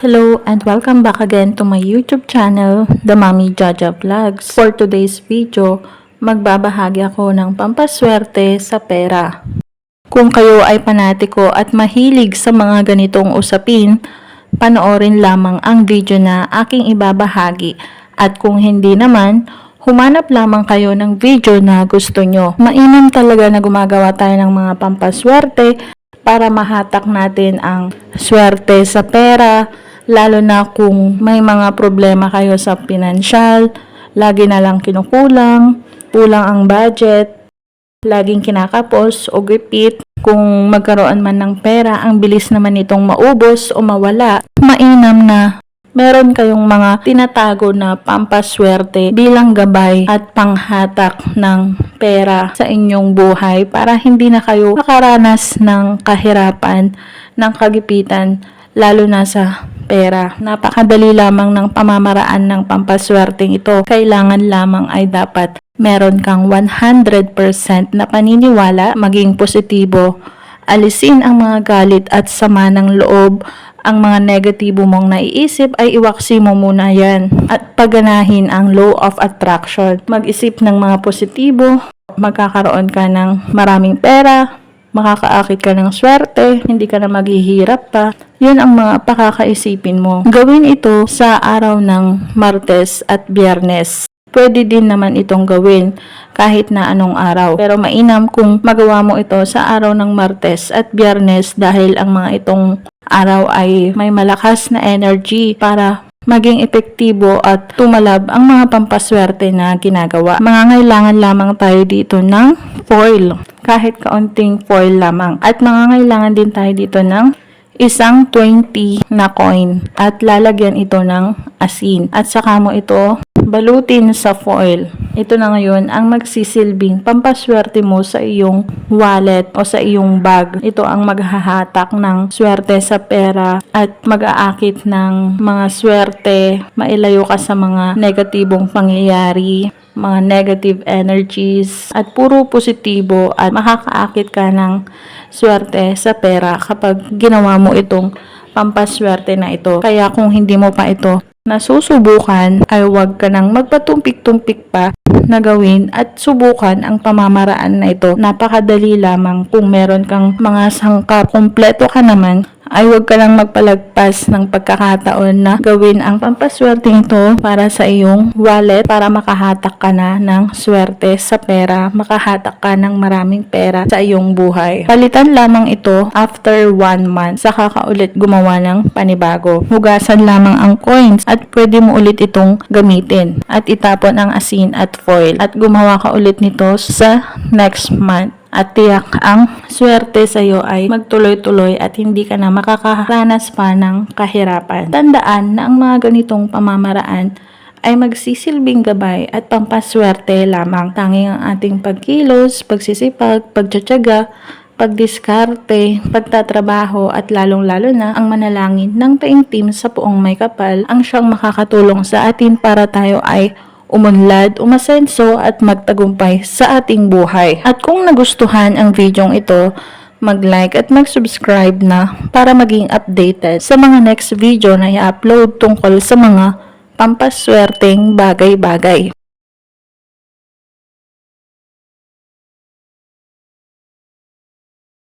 Hello and welcome back again to my YouTube channel, The Mommy Jaja Vlogs. For today's video, magbabahagi ako ng pampaswerte sa pera. Kung kayo ay panatiko at mahilig sa mga ganitong usapin, panoorin lamang ang video na aking ibabahagi. At kung hindi naman, humanap lamang kayo ng video na gusto nyo. Mainam talaga na gumagawa tayo ng mga pampaswerte para mahatak natin ang swerte sa pera, lalo na kung may mga problema kayo sa pinansyal, lagi na lang kinukulang, kulang ang budget, laging kinakapos o gipit. Kung magkaroon man ng pera, ang bilis naman itong maubos o mawala. Mainam na meron kayong mga tinatago na pampaswerte bilang gabay at panghatak ng pera sa inyong buhay para hindi na kayo makaranas ng kahirapan, ng kagipitan, lalo na sa pera. Napakadali lamang ng pamamaraan ng pampaswerteng ito. Kailangan lamang ay dapat meron kang 100% na paniniwala, maging positibo. Alisin ang mga galit at sama ng loob. Ang mga negatibo mong naiisip ay iwaksi mo muna yan. At paganahin ang law of attraction. Mag-isip ng mga positibo. Magkakaroon ka ng maraming pera, makakaakit ka ng swerte, hindi ka na maghihirap pa. Yun ang mga pakakaisipin mo. Gawin ito sa araw ng Martes at Biyernes. Pwede din naman itong gawin kahit na anong araw. Pero mainam kung magawa mo ito sa araw ng Martes at Biyernes dahil ang mga itong araw ay may malakas na energy para maging epektibo at tumalab ang mga pampaswerte na ginagawa. Mangangailangan lamang tayo dito ng foil, kahit kaunting foil lamang. At mangangailangan din tayo dito ng isang 20 na coin at lalagyan ito ng asin at saka mo ito balutin sa foil. Ito na ngayon ang magsisilbing pampaswerte mo sa iyong wallet o sa iyong bag. Ito ang maghahatak ng swerte sa pera at mag-aakit ng mga swerte, mailayo ka sa mga negatibong pangyayari mga negative energies at puro positibo at makakaakit ka ng swerte sa pera kapag ginawa mo itong pampaswerte na ito. Kaya kung hindi mo pa ito nasusubukan ay huwag ka nang magpatumpik-tumpik pa na gawin at subukan ang pamamaraan na ito. Napakadali lamang kung meron kang mga sangkap, kompleto ka naman ay huwag ka lang magpalagpas ng pagkakataon na gawin ang pampaswerteng ito para sa iyong wallet para makahatak ka na ng swerte sa pera, makahatak ka ng maraming pera sa iyong buhay. Palitan lamang ito after one month, saka ka ulit gumawa ng panibago. Hugasan lamang ang coins at pwede mo ulit itong gamitin. At itapon ang asin at foil. At gumawa ka ulit nito sa next month at tiyak ang swerte sa iyo ay magtuloy-tuloy at hindi ka na makakaranas pa ng kahirapan. Tandaan na ang mga ganitong pamamaraan ay magsisilbing gabay at pampaswerte lamang. Tanging ang ating pagkilos, pagsisipag, pagtsatsaga, pagdiskarte, pagtatrabaho at lalong-lalo na ang manalangin ng taimtim sa puong may kapal ang siyang makakatulong sa atin para tayo ay umunlad, umasenso at magtagumpay sa ating buhay. At kung nagustuhan ang videong ito, mag-like at mag-subscribe na para maging updated sa mga next video na i-upload tungkol sa mga pampaswerteng bagay-bagay.